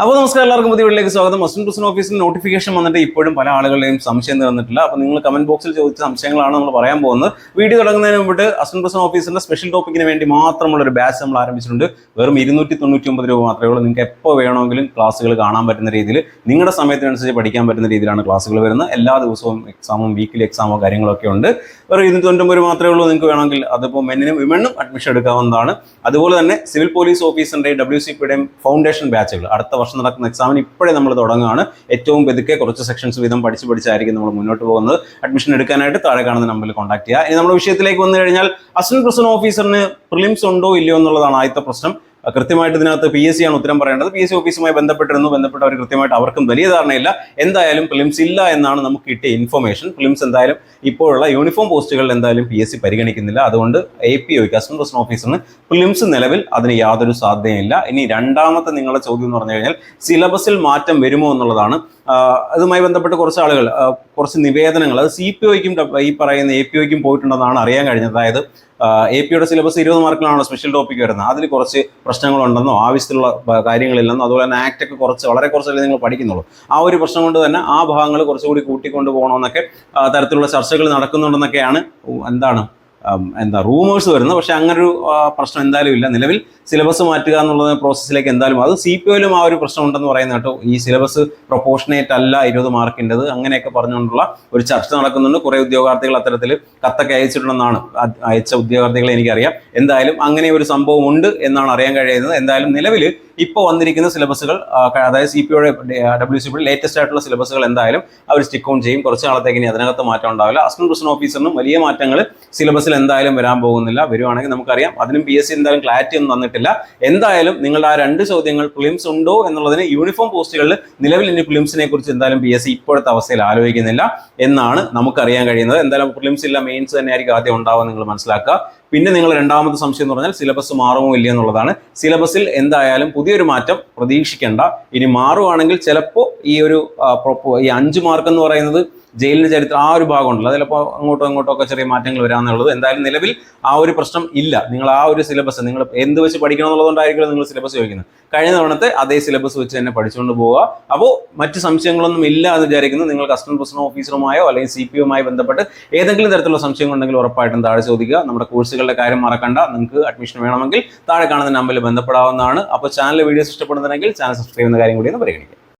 അപ്പോൾ നമസ്കാരം എല്ലാവർക്കും പുതിയ വീട്ടിലേക്ക് സ്വാഗതം. അസിസ്റ്റന്റ് പ്രസിഡന്റ് ഓഫീസിൽ നോട്ടിഫിക്കേഷൻ വന്നിട്ട് ഇപ്പോഴും പല ആളുകളുടെയും സംശയം തീർന്നിട്ടില്ല അപ്പോൾ നിങ്ങൾ കമന്റ് ബോക്സിൽ ചോദിച്ച സംശയങ്ങളാണ് നമ്മൾ പറയാൻ പോകുന്നത്. വീഡിയോ തുടങ്ങുന്നതിന് മുമ്പിട്ട് അസിസ്റ്റന്റ് പ്രസിഡന്റ് ഓഫീസിന്റെ സ്പെഷ്യൽ ടോപ്പിക്കിന് വേണ്ടി മാത്രമുള്ള ഒരു ബാച്ച് നമ്മൾ ആരംഭിച്ചിട്ടുണ്ട്. വെറും ഇരുന്നൂറ്റി തൊണ്ണൂറ്റി ഒമ്പത് രൂപ മാത്രമേ ഉള്ളൂ. നിങ്ങൾക്ക് എപ്പോൾ വേണമെങ്കിലും ക്ലാസ്സുകൾ കാണാൻ പറ്റുന്ന രീതിയിൽ നിങ്ങളുടെ സമയത്തിനനുസരിച്ച് പഠിക്കാൻ പറ്റുന്ന രീതിയിലാണ് ക്ലാസ്സുകൾ വരുന്നത്. എല്ലാ ദിവസവും എക്സാമും വീക്കിലി എക്സാമോ കാര്യങ്ങളൊക്കെ ഉണ്ട്. വെറും ഇരുന്നൂറ്റി തൊണ്ണൂറ്റി മാത്രമേ ഉള്ളൂ നിങ്ങൾക്ക് വേണമെങ്കിൽ. അതിപ്പോൾ മെന്നിനും വിമണ്ണും അഡ്മിഷൻ എടുക്കാവുന്നതാണ്. അതുപോലെ തന്നെ സിവിൽ പോലീസ് ഓഫീസിന്റെയും ഡബ്ല്യു സി ഫൗണ്ടേഷൻ ബാച്ചുകൾ അടുത്ത വർഷം നടക്കുന്ന എക്സാമിന് ഇപ്പോഴേ നമ്മൾ തുടങ്ങുകയാണ്. ഏറ്റവും പെതുക്കെ കുറച്ച് സെക്ഷൻസ് വീതം പഠിച്ച് പഠിച്ചായിരിക്കും നമ്മൾ മുന്നോട്ട് പോകുന്നത്. അഡ്മിഷൻ എടുക്കാനായിട്ട് താഴെ കാണുന്ന നമ്പറിൽ കോൺടാക്ട് ചെയ്യുക. ഇനി നമ്മുടെ വിഷയത്തിലേക്ക് വന്നു കഴിഞ്ഞാൽ അസിസ്റ്റന്റ് പ്രസിഡന്റ് ഓഫീസറിന് പ്രിലിംസ് ഉണ്ടോ ഇല്ലയോ എന്നുള്ളതാണ് ആദ്യത്തെ പ്രശ്നം. കൃത്യമായിട്ട് ഇതിനകത്ത് പി എസ് സി ആണ് ഉത്തരം പറയേണ്ടത്. പി എസ് സി ഓഫീസുമായി ബന്ധപ്പെട്ടിരുന്നു. ബന്ധപ്പെട്ടവർ കൃത്യമായിട്ട് അവർക്കും വലിയ ധാരണയില്ല. എന്തായാലും പ്രിലിംസ് ഇല്ല എന്നാണ് നമുക്ക് കിട്ടിയ ഇൻഫർമേഷൻ പ്രിലിംസ് എന്തായാലും ഇപ്പോഴുള്ള യൂണിഫോം പോസ്റ്റുകളിൽ എന്തായാലും പി എസ് സി പരിഗണിക്കുന്നില്ല. അതുകൊണ്ട് A P O customer president ഓഫീസറിന് നിലവിൽ അതിന് യാതൊരു സാധ്യതയില്ല ഇനി രണ്ടാമത്തെ നിങ്ങളുടെ ചോദ്യം എന്ന് പറഞ്ഞു കഴിഞ്ഞാൽ സിലബസിൽ മാറ്റം വരുമോ എന്നുള്ളതാണ്. അതുമായി ബന്ധപ്പെട്ട് കുറച്ച് ആളുകൾ കുറച്ച് നിവേദനങ്ങൾ. അത് സി പി ഒയ്ക്കും ഈ പറയുന്ന എ പി ഒയ്ക്കും പോയിട്ടുണ്ടെന്നാണ് അറിയാൻ കഴിഞ്ഞത്. അതായത് എ പിയുടെ സിലബസ് ഇരുപത് മാർക്കിലാണോ സ്പെഷ്യൽ ടോപ്പിക് വരുന്നത്. അതിൽ കുറച്ച് പ്രശ്നങ്ങളുണ്ടെന്നോ ആവശ്യത്തിലുള്ള കാര്യങ്ങളില്ലെന്നോ അതുപോലെ തന്നെ ഒക്കെ കുറച്ച് വളരെ കുറച്ചല്ലേ നിങ്ങൾ പഠിക്കുന്നുള്ളൂ. ആ ഒരു പ്രശ്നം കൊണ്ട് തന്നെ ആ ഭാഗങ്ങൾ കുറച്ചുകൂടി കൂട്ടിക്കൊണ്ട് പോകണമെന്നൊക്കെ തരത്തിലുള്ള ചർച്ചകൾ നടക്കുന്നുണ്ടെന്നൊക്കെയാണ് എന്താണ് എന്താ റൂമേഴ്സ് വരുന്നത്. പക്ഷേ അങ്ങനൊരു പ്രശ്നം എന്തായാലും ഇല്ല. നിലവിൽ സിലബസ് മാറ്റുക എന്നുള്ള പ്രോസസ്സിലേക്ക് എന്തായാലും അത് സി പി ഒയിലും ആ ഒരു പ്രശ്നം ഉണ്ടെന്ന് പറയുന്നത് കേട്ടോ. ഈ സിലബസ് പ്രൊപ്പോഷനേറ്റ് അല്ല ഇരുപത് മാർക്കിന്റെത് അങ്ങനെയൊക്കെ പറഞ്ഞുകൊണ്ടുള്ള ഒരു ചർച്ച നടക്കുന്നുണ്ട്. കുറേ ഉദ്യോഗാർത്ഥികൾ അത്തരത്തിൽ കത്തൊക്കെ അയച്ചിട്ടുണ്ടെന്നാണ് അയച്ച ഉദ്യോഗാർത്ഥികളെ എനിക്കറിയാം. എന്തായാലും അങ്ങനെ ഒരു സംഭവം ഉണ്ട് എന്നാണ് അറിയാൻ കഴിയുന്നത്. എന്തായാലും നിലവിൽ ഇപ്പോൾ വന്നിരിക്കുന്ന സിലബസുകൾ അതായത് സി പി ഒയുടെ ഡബ്ല്യു സി പിയുടെ ലേറ്റസ്റ്റ് ആയിട്ടുള്ള സിലബസുകൾ എന്തായാലും അവർ സ്റ്റിക്ക് ഓൺ ചെയ്യും. കുറച്ച് നാളത്തേക്ക് ഇനി അതിനകത്ത് മാറ്റം ഉണ്ടാവില്ല. അസിസ്റ്റന്റ് പ്രസിഡന്റ് ഓഫീസറിനും വലിയ മാറ്റങ്ങൾ സിലബസിൽ എന്തായാലും വരാൻ പോകുന്നില്ല. വരുവാണെങ്കിൽ നമുക്കറിയാം. അതിനും പി എസ് സി എന്തായാലും ക്ലാരിറ്റി ഒന്നും തന്നിട്ടില്ല. എന്തായാലും നിങ്ങളുടെ ആ രണ്ട് ചോദ്യങ്ങൾ പ്രിലിംസ് ഉണ്ടോ എന്നുള്ളതിന് യൂണിഫോം പോസ്റ്റുകളിൽ നിലവിൽ ഇനി പ്രിലിംസിനെ കുറിച്ച് എന്തായാലും പി എസ് സി ഇപ്പോഴത്തെ അവസ്ഥയിൽ ആലോചിക്കുന്നില്ല എന്നാണ് നമുക്കറിയാൻ കഴിയുന്നത്. എന്തായാലും പ്രിലിംസ് ഇല്ല മെയിൻസ് തന്നെയായിരിക്കും ആദ്യം ഉണ്ടാവുക നിങ്ങൾ മനസ്സിലാക്കുക. പിന്നെ നിങ്ങൾ രണ്ടാമത്തെ സംശയം എന്ന് പറഞ്ഞാൽ സിലബസ് മാറുമോ ഇല്ല എന്നുള്ളതാണ്. സിലബസിൽ എന്തായാലും പുതിയൊരു മാറ്റം പ്രതീക്ഷിക്കേണ്ട. ഇനി മാറുവാണെങ്കിൽ ചിലപ്പോൾ ഈ ഒരു ഈ അഞ്ച് മാർക്ക് എന്ന് പറയുന്നത് ജയിലിന്റെ ചരിത്രം ആ ഒരു ഭാഗമുണ്ടല്ലോ അതിലപ്പോൾ അങ്ങോട്ടോ ഇങ്ങോട്ടോ ഒക്കെ ചെറിയ മാറ്റങ്ങൾ വരാമെന്നുള്ളത് എന്തായാലും നിലവിൽ ആ ഒരു പ്രശ്നം ഇല്ല. നിങ്ങൾ ആ ഒരു സിലബസ് നിങ്ങൾ എന്ത് വെച്ച് പഠിക്കണം എന്നുള്ളതുകൊണ്ടായിരിക്കും നിങ്ങൾ സിലബസ് ചോദിക്കുന്നത്. കഴിഞ്ഞ തവണത്തെ അതേ സിലബസ് വെച്ച് തന്നെ പഠിച്ചുകൊണ്ട് പോവുക. അപ്പോൾ മറ്റ് സംശയങ്ങളൊന്നും ഇല്ല എന്ന് വിചാരിക്കുന്നു. നിങ്ങൾ കസ്റ്റമർ പ്രശ്നം ഓഫീസറുമായോ അല്ലെങ്കിൽ സി പി ബന്ധപ്പെട്ട് ഏതെങ്കിലും തരത്തിലുള്ള സംശയം ഉണ്ടെങ്കിൽ ഉറപ്പായിട്ടും താഴെ ചോദിക്കുക. നമ്മുടെ കോഴ്സുകളുടെ കാര്യം മറക്കണ്ട. നിങ്ങൾക്ക് അഡ്മിഷൻ വേണമെങ്കിൽ താഴെ കാണുന്ന നമ്പറിൽ ബന്ധപ്പെടാവുന്നതാണ്. അപ്പോൾ ചാനൽ വീഡിയോസ് ഇഷ്ടപ്പെടുന്നുണ്ടെങ്കിൽ ചാനൽ സബ്സ്ക്രൈബ് ചെയ്യുന്ന കാര്യം കൂടി ഒന്ന് പരിഗണിക്കുക.